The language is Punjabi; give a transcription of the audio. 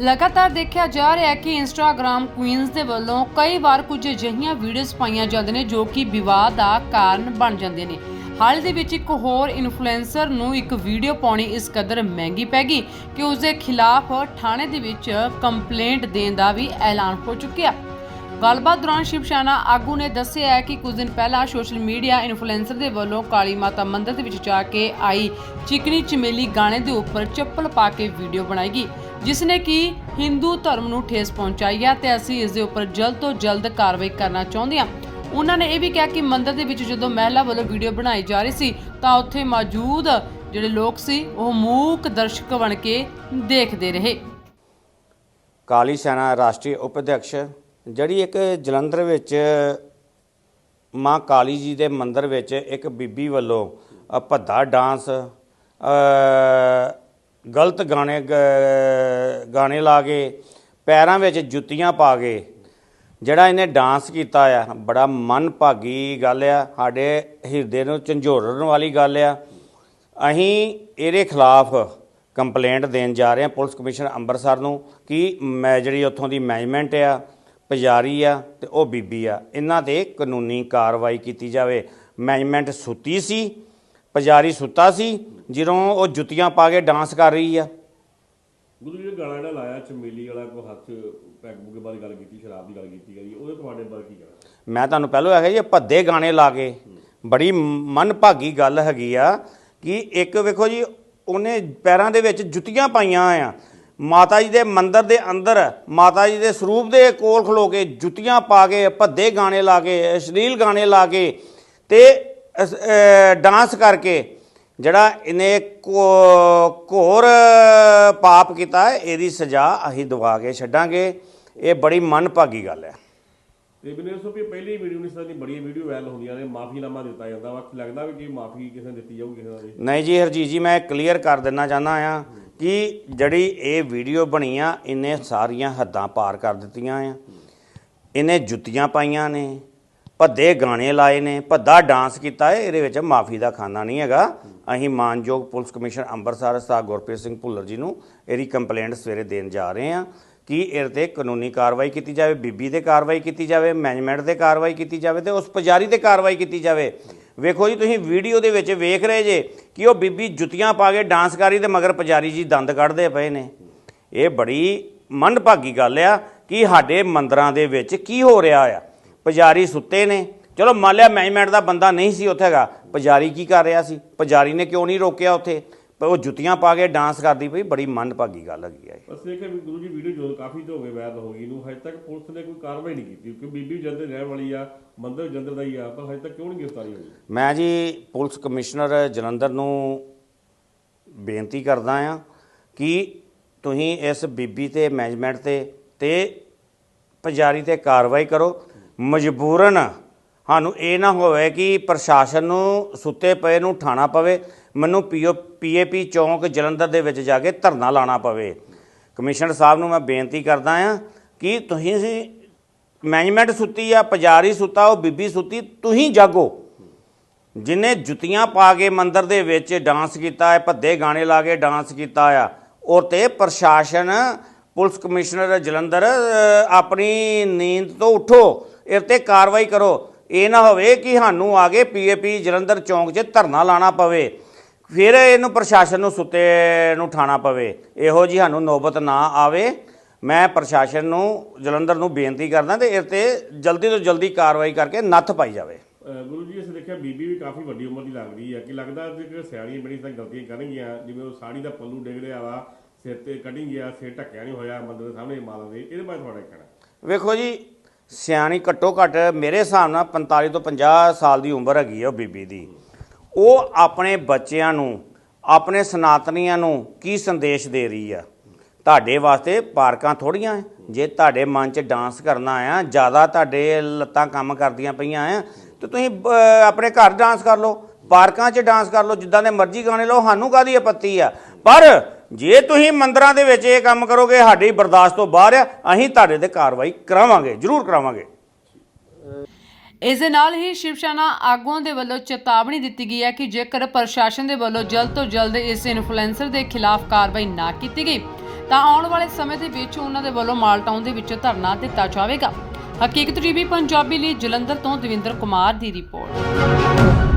ਲਗਾਤਾਰ ਦੇਖਿਆ ਜਾ ਰਿਹਾ ਹੈ ਕਿ ਇੰਸਟਾਗ੍ਰam ਕੁਈਨਸ ਦੇ ਵੱਲੋਂ ਕਈ ਵਾਰ ਕੁਝ ਅਜਿਹੀਆਂ ਵੀਡੀਓਜ਼ ਪਾਈਆਂ ਜਾਂਦੇ ਨੇ ਜੋ ਕਿ ਵਿਵਾਦ ਦਾ ਕਾਰਨ ਬਣ ਜਾਂਦੇ ਨੇ। ਹਾਲ ਦੇ ਵਿੱਚ ਇੱਕ ਹੋਰ ਇਨਫਲੂਐਂਸਰ ਨੂੰ ਇੱਕ ਵੀਡੀਓ ਪਾਉਣੀ ਇਸ ਕਦਰ ਮਹਿੰਗੀ ਪੈ ਗਈ ਕਿ ਉਸ ਦੇ ਖਿਲਾਫ ਥਾਣੇ ਦੇ ਵਿੱਚ ਕੰਪਲੇਂਟ ਦੇਣ ਦਾ ਵੀ ਐਲਾਨ ਹੋ ਚੁੱਕਿਆ। ਗੱਲਬਾਤ ਦੌਰਾਨ ਸ਼ਿਵ ਸੈਨਾ ਆਗੂ ਨੇ ਦੱਸਿਆ ਹੈ ਕਿ ਕੁਝ ਦਿਨ ਪਹਿਲਾਂ ਸੋਸ਼ਲ ਮੀਡੀਆ ਇਨਫਲੂਐਂਸਰ ਦੇ ਵੱਲੋਂ ਕਾਲੀ ਮਾਤਾ ਮੰਦਿਰ ਦੇ ਵਿੱਚ ਜਾ ਕੇ ਆਈ ਚਿਕਨੀ ਚਮੇਲੀ ਗਾਣੇ ਦੇ ਉੱਪਰ ਚੱਪਲ ਪਾ ਕੇ ਵੀਡੀਓ ਬਣਾਈ ਗਈ, ਜਿਸ ਨੇ ਕਿ ਹਿੰਦੂ ਧਰਮ ਨੂੰ ਠੇਸ ਪਹੁੰਚਾਈ ਹੈ ਤੇ ਅਸੀਂ ਇਸ ਦੇ ਉੱਪਰ ਜਲਦ ਤੋਂ ਜਲਦ ਕਾਰਵਾਈ ਕਰਨਾ ਚਾਹੁੰਦੇ ਹਾਂ। ਉਹਨਾਂ ਨੇ ਇਹ ਵੀ ਕਿਹਾ ਕਿ ਮੰਦਿਰ ਦੇ ਵਿੱਚ ਜਦੋਂ ਮਹਿਲਾ ਵੱਲੋਂ ਵੀਡੀਓ ਬਣਾਈ ਜਾ ਰਹੀ ਸੀ, ਤਾਂ ਉੱਥੇ ਮੌਜੂਦ ਜਿਹੜੇ ਲੋਕ ਸੀ, ਉਹ ਮੂਕ ਦਰਸ਼ਕ ਬਣ ਕੇ ਦੇਖਦੇ ਰਹੇ। ਕਾਲੀ ਸੈਨਾ ਰਾਸ਼ਟਰੀ ਉਪ ਅਧਿਕਸ਼ ਜਿਹੜੀ ਇੱਕ ਜਲੰਧਰ ਵਿੱਚ ਮਾਂ ਕਾਲੀ ਜੀ ਦੇ ਮੰਦਿਰ ਵਿੱਚ ਇੱਕ ਬੀਬੀ ਵੱਲੋਂ ਭੱਦਾ ਡਾਂਸ ਗਲਤ ਗਾਣੇ, ਗ- ਗਾਣੇ ਲਾ ਕੇ ਪੈਰਾਂ ਵਿੱਚ ਜੁੱਤੀਆਂ ਪਾ ਕੇ ਜਿਹੜਾ ਇਹਨੇ ਡਾਂਸ ਕੀਤਾ ਆ, ਬੜਾ ਮਨ ਭਾਗੀ ਗੱਲ ਆ, ਸਾਡੇ ਹਿਰਦੇ ਨੂੰ ਝੰਜੋੜਨ ਵਾਲੀ ਗੱਲ ਆ। ਅਸੀਂ ਇਹਦੇ ਖਿਲਾਫ ਕੰਪਲੇਂਟ ਦੇਣ ਜਾ ਰਹੇ ਹਾਂ ਪੁਲਿਸ ਕਮਿਸ਼ਨ ਅੰਮ੍ਰਿਤਸਰ ਨੂੰ ਕਿ ਮੈਂ ਜਿਹੜੀ ਉੱਥੋਂ ਦੀ ਮੈਨੇਜਮੈਂਟ ਆ ਪੁਜਾਰੀ ਆ ਤੇ ਉਹ ਬੀਬੀ ਆ। ਇਹਨਾਂ ਤੇ ਕਾਨੂੰਨੀ ਕਾਰਵਾਈ ਕੀਤੀ ਜਾਵੇ। ਮੈਨੇਜਮੈਂਟ ਸੁੱਤੀ ਸੀ ਪੁਜਾਰੀ ਸੁੱਤਾ ਸੀ ਜਦੋਂ ਉਹ ਜੁੱਤੀਆਂ ਪਾ ਕੇ ਡਾਂਸ ਕਰ ਰਹੀ ਆ। ਗੁਰੂ ਜੀ ਗਾਣਾ ਜਿਹੜਾ ਲਾਇਆ ਚਮੇਲੀ ਵਾਲਾ ਕੋ ਹੱਥ ਪੈਗ ਪੁਗੇ ਬਾਰੇ ਗੱਲ ਕੀਤੀ ਸ਼ਰਾਬ ਦੀ ਗੱਲ ਕੀਤੀ ਗਈ ਉਹਦੇ ਤੁਹਾਡੇ ਬਾਰੇ ਕੀ ਕਹਿਣਾ? ਮੈਂ ਤੁਹਾਨੂੰ ਪਹਿਲਾਂ ਆਖਿਆ ਜੀ ਭੱਦੇ ਗਾਣੇ ਲਾ ਕੇ। ਬੜੀ ਮਨ ਭਾਗੀ ਗੱਲ ਹੈਗੀ ਆ ਕਿ ਇੱਕ ਵੇਖੋ ਜੀ ਉਹਨੇ ਪੈਰਾਂ ਦੇ ਵਿੱਚ ਜੁੱਤੀਆਂ ਪਾਈਆਂ ਆ। ਮਾਤਾ ਜੀ ਦੇ ਮੰਦਿਰ ਦੇ ਅੰਦਰ, ਮਾਤਾ ਜੀ ਦੇ ਸਰੂਪ ਦੇ ਕੋਲ ਖਲੋ ਕੇ ਜੁੱਤੀਆਂ ਪਾ ਕੇ, ਭੱਦੇ ਗਾਣੇ ਲਾ ਕੇ, ਅਸ਼ਲੀਲ ਗਾਣੇ ਲਾ ਕੇ ਤੇ ਡਾਂਸ ਕਰਕੇ ਜਿਹੜਾ ਇਹਨੇ ਘੋਰ ਪਾਪ ਕੀਤਾ, ਇਹਦੀ ਸਜ਼ਾ ਅਸੀਂ ਦਵਾ ਕੇ ਛੱਡਾਂਗੇ। ਇਹ ਬੜੀ ਮਨ ਭਾਗੀ ਗੱਲ ਹੈ। ਤੇ ਮੈਨੂੰ ਪਹਿਲੀ ਵੀਡੀਓ ਨਹੀਂ ਸਦੀ ਬੜੀਆਂ ਵੀਡੀਓ ਵਾਇਰਲ ਹੁੰਦੀਆਂ ਨੇ ਮਾਫੀਨਾਮਾ ਦਿੱਤਾ ਜਾਂਦਾ ਵਾ। ਲੱਗਦਾ ਵੀ ਕਿ ਮਾਫੀ ਕਿਸੇ ਨੇ ਦਿੱਤੀ ਜਾਊਗੀ ਕਿਸੇ ਨਾਲ ਨਹੀਂ ਜੀ ਹਰਜੀਤ ਜੀ, ਮੈਂ ਕਲੀਅਰ ਕਰ ਦੇਣਾ ਚਾਹੁੰਦਾ ਆ ਕਿ ਜਿਹੜੀ ਇਹ ਵੀਡੀਓ ਬਣੀ ਆ ਇਹਨੇ ਸਾਰੀਆਂ ਹੱਦਾਂ ਪਾਰ ਕਰ ਦਿੱਤੀਆਂ ਆ। ਇਹਨੇ ਜੁੱਤੀਆਂ ਪਾਈਆਂ ਨੇ, ਭੱਦੇ ਗਾਣੇ ਲਾਏ ਨੇ, ਭੱਦਾ ਡਾਂਸ ਕੀਤਾ ਹੈ ਇਹਦੇ ਵਿੱਚ ਮਾਫੀ ਦਾ ਖਾਨਾ ਨਹੀਂ ਹੈਗਾ। ਅਸੀਂ ਮਾਨਯੋਗ ਪੁਲਿਸ ਕਮਿਸ਼ਨਰ ਅੰਮ੍ਰਿਤਸਰ ਸਥਾਨ ਗੁਰਪ੍ਰੀਤ ਸਿੰਘ ਭੁੱਲਰ ਜੀ ਨੂੰ ਇਹਦੀ ਕੰਪਲੇਂਟ ਸਵੇਰੇ ਦੇਣ ਜਾ ਰਹੇ ਹਾਂ। ਕਿ ਇਹਦੇ ਤੇ ਕਾਨੂੰਨੀ ਕਾਰਵਾਈ ਕੀਤੀ ਜਾਵੇ, ਬੀਬੀ ਤੇ ਕਾਰਵਾਈ ਕੀਤੀ ਜਾਵੇ ਮੈਨੇਜਮੈਂਟ ਤੇ ਕਾਰਵਾਈ ਕੀਤੀ ਜਾਵੇ ਤੇ ਉਸ ਪੁਜਾਰੀ ਤੇ ਕਾਰਵਾਈ ਕੀਤੀ ਜਾਵੇ? ਵੇਖੋ ਜੀ, ਤੁਸੀਂ ਵੀਡੀਓ ਦੇ ਵਿੱਚ ਵੇਖ ਰਹੇ ਜੇ ਕਿ ਉਹ ਬੀਬੀ ਜੁੱਤੀਆਂ ਪਾ ਕੇ ਡਾਂਸ ਕਰੀ ਰਹੀ ਤੇ ਮਗਰ ਪੁਜਾਰੀ ਜੀ ਦੰਦ ਕੱਢਦੇ ਪਏ ਨੇ। ਇਹ ਬੜੀ ਮੰਦਭਾਗੀ ਗੱਲ ਆ ਕਿ ਸਾਡੇ ਮੰਦਰਾਂ ਦੇ ਵਿੱਚ ਕੀ ਹੋ ਰਿਹਾ ਆ। ਪੁਜਾਰੀ ਸੁੱਤੇ ਨੇ। ਚਲੋ ਮੰਨ ਲਿਆ ਮੈਨੇਜਮੈਂਟ ਦਾ ਬੰਦਾ ਨਹੀਂ ਸੀ ਉੱਥੇ ਹੈਗਾ। ਪੁਜਾਰੀ ਕੀ ਕਰ ਰਿਹਾ ਸੀ? ਪੁਜਾਰੀ ਨੇ ਕਿਉਂ ਨਹੀਂ ਰੋਕਿਆ ਉੱਥੇ? ਪਰ ਉਹ ਜੁੱਤੀਆਂ ਪਾ ਕੇ ਡਾਂਸ ਕਰਦੀ ਪਈ ਬੜੀ ਮੰਦਭਾਗੀ ਗੱਲ ਹੈਗੀ ਆ ਇਹ। ਬਸ ਇਹ ਕਿ ਗੁਰੂ ਜੀ ਵੀਡੀਓ ਜੋ ਕਾਫੀ ਤੋਂ ਹੋ ਗਏ ਵਾਇਰਲ ਹੋ ਗਈ ਨੂੰ ਹਜੇ ਤੱਕ ਪੁਲਿਸ ਨੇ ਕੋਈ ਕਾਰਵਾਈ ਨਹੀਂ ਕੀਤੀ ਕਿਉਂਕਿ ਬੀਬੀ ਜੰਦਰ ਰਹਿਣ ਵਾਲੀ ਆ ਮੰਦਰ ਜੰਦਰ ਦਾ ਹੀ ਆ ਪਰ ਹਜੇ ਤੱਕ ਕਿਉਂ ਨਹੀਂ ਗ੍ਰਿਫਤਾਰੀ ਹੋਈ? ਮੈਂ ਜੀ ਪੁਲਿਸ ਕਮਿਸ਼ਨਰ ਜਲੰਧਰ ਨੂੰ ਬੇਨਤੀ ਕਰਦਾ ਆ ਕਿ ਤੁਸੀਂ ਇਸ ਬੀਬੀ ਤੇ ਮੈਨੇਜਮੈਂਟ ਤੇ ਤੇ ਪੁਜਾਰੀ ਤੇ ਕਾਰਵਾਈ ਕਰੋ ਮਜਬੂਰਨ ਸਾਨੂੰ ਇਹ ਨਾ ਹੋਵੇ ਕਿ ਪ੍ਰਸ਼ਾਸਨ ਨੂੰ ਸੁੱਤੇ ਪਏ ਨੂੰ ਠਾਣਾ ਪਵੇ, ਮੈਨੂੰ ਪੀਓ, ਪੀਏਪੀ ਚੌਂਕ ਜਲੰਧਰ ਦੇ ਵਿੱਚ ਜਾ ਕੇ ਧਰਨਾ ਲਾਣਾ ਪਵੇ। ਕਮਿਸ਼ਨਰ ਸਾਹਿਬ ਨੂੰ ਮੈਂ ਬੇਨਤੀ ਕਰਦਾ ਆ ਕਿ ਤੁਸੀਂ ਮੈਨੇਜਮੈਂਟ ਸੁੱਤੀ ਆ, ਪੁਜਾਰੀ ਸੁੱਤਾ, ਉਹ ਬੀਬੀ ਸੁੱਤੀ, ਤੁਸੀਂ ਜਾਗੋ। ਜਿਨੇ ਜੁੱਤੀਆਂ ਪਾ ਕੇ ਮੰਦਰ ਦੇ ਵਿੱਚ ਡਾਂਸ ਕੀਤਾ ਹੈ, ਭੱਦੇ ਗਾਣੇ ਲਾ ਕੇ ਡਾਂਸ ਕੀਤਾ ਆ, ਔਰ ਤੇ ਪ੍ਰਸ਼ਾਸਨ, ਪੁਲਿਸ ਕਮਿਸ਼ਨਰ ਜਲੰਧਰ ਆਪਣੀ ਨੀਂਦ ਤੋਂ ਉਠੋ ਇਹ ਤੇ ਕਾਰਵਾਈ ਕਰੋ। ਇਹ ਨਾ ਹੋਵੇ ਕਿ ਸਾਨੂੰ ਆ ਕੇ ਪੀਏਪੀ ਜਲੰਧਰ ਚੌਂਕ 'ਚ ਧਰਨਾ ਲਾਣਾ ਪਵੇ ਫਿਰ ਇਹਨੂੰ ਪ੍ਰਸ਼ਾਸਨ ਨੂੰ ਸੁੱਤੇ ਨੂੰ ਠਾਣਾ ਪਵੇ। ਇਹੋ ਜੀ ਸਾਨੂੰ ਨੌਬਤ ਨਾ ਆਵੇ। ਮੈਂ ਪ੍ਰਸ਼ਾਸਨ ਨੂੰ ਜਲੰਧਰ ਨੂੰ ਬੇਨਤੀ ਕਰਦਾ ਤੇ ਇਹ ਤੇ ਜਲਦੀ ਤੋਂ ਜਲਦੀ ਕਾਰਵਾਈ ਕਰਕੇ ਨੱਥ ਪਾਈ ਜਾਵੇ। ਗੁਰੂ ਜੀ ਅਸੀਂ ਦੇਖਿਆ ਬੀਬੀ ਵੀ ਕਾਫੀ ਵੱਡੀ ਉਮਰ ਦੀ ਲੱਗ ਰਹੀ ਹੈ ਕਿ ਲੱਗਦਾ ਕਿ ਸਿਆਣੀਆਂ ਬੜੀ ਤਾਂ ਗਲਤੀਆਂ ਕਰਨਗੀਆਂ। ਜਿਵੇਂ ਉਹ ਸਾੜੀ ਦਾ ਪੱਲੂ ਡਿੱਗ ਰਿਹਾ ਵਾ ਸਿਰ ਤੇ ਕਟਿੰਗ ਗਿਆ ਸਿਰ ਢੱਕਿਆ ਨਹੀਂ ਹੋਇਆ ਮੰਦਰ ਦੇ ਸਾਹਮਣੇ ਮਾਲਾ ਦੇ ਇਹਦੇ ਬਾਰੇ ਤੁਹਾਡਾ ਕੀ ਕਹਿਣਾ? ਵੇਖੋ ਜੀ ਸਿਆਣੀ ਘੱਟੋ ਘੱਟ ਮੇਰੇ ਹਿਸਾਬ ਨਾਲ 45 ਤੋਂ 50 ਸਾਲ ਦੀ ਉਮਰ ਹੈਗੀ ਆ ਉਹ ਬੀਬੀ ਦੀ। ਉਹ ਆਪਣੇ ਬੱਚਿਆਂ ਨੂੰ, ਆਪਣੇ ਸਨਾਤਨੀਆਂ ਨੂੰ ਕੀ ਸੰਦੇਸ਼ ਦੇ ਰਹੀ ਆ? ਤੁਹਾਡੇ ਵਾਸਤੇ ਪਾਰਕਾਂ ਥੋੜੀਆਂ ਜੇ ਤੁਹਾਡੇ ਮਨ 'ਚ ਡਾਂਸ ਕਰਨਾ ਆ ਜ਼ਿਆਦਾ ਤੁਹਾਡੇ ਲੱਤਾਂ ਕੰਮ ਕਰਦੀਆਂ ਪਈਆਂ ਆ ਤੇ ਤੁਸੀਂ ਆਪਣੇ ਘਰ ਡਾਂਸ ਕਰ ਲਓ। ਪਾਰਕਾਂ 'ਚ ਡਾਂਸ ਕਰ ਲਓ, ਜਿੱਦਾਂ ਦੇ ਮਰਜ਼ੀ ਗਾਣੇ ਲਓ, ਸਾਨੂੰ ਕਾਦੀ ਆਪੱਤੀ ਆ? ਪਰ ਜੇ ਤੁਸੀਂ ਮੰਦਰਾਂ ਦੇ ਵਿੱਚ ਇਹ ਕੰਮ ਕਰੋਗੇ, ਸਾਡੀ ਬਰਦਾਸ਼ਤ ਤੋਂ ਬਾਹਰ ਆ, ਅਸੀਂ ਤੁਹਾਡੇ ਤੇ ਕਾਰਵਾਈ ਕਰਾਵਾਂਗੇ, ਜ਼ਰੂਰ ਕਰਾਵਾਂਗੇ। ਇਸ ਦੇ ਨਾਲ ਹੀ ਸ਼ਿਵ ਆਗੂਆਂ ਦੇ ਵੱਲੋਂ ਚੇਤਾਵਨੀ ਦਿੱਤੀ ਗਈ ਹੈ ਕਿ ਜੇਕਰ ਪ੍ਰਸ਼ਾਸਨ ਦੇ ਵੱਲੋਂ ਜਲਦ ਤੋਂ ਜਲਦ ਇਸ ਇਨਫਲੂਐਂਸਰ ਦੇ ਖਿਲਾਫ ਕਾਰਵਾਈ ਨਾ ਕੀਤੀ ਗਈ, ਤਾਂ ਆਉਣ ਵਾਲੇ ਸਮੇਂ ਦੇ ਵਿੱਚ ਉਹਨਾਂ ਦੇ ਵੱਲੋਂ ਮਾਲਟਾਊਨ ਦੇ ਵਿੱਚ ਧਰਨਾ ਦਿੱਤਾ ਜਾਵੇਗਾ। ਹਕੀਕਤ ਟੀਵੀ, ਪੰਜਾਬੀ ਲਈ ਜਲੰਧਰ ਤੋਂ ਦਵਿੰਦਰ ਕੁਮਾਰ ਦੀ ਰਿਪੋਰਟ।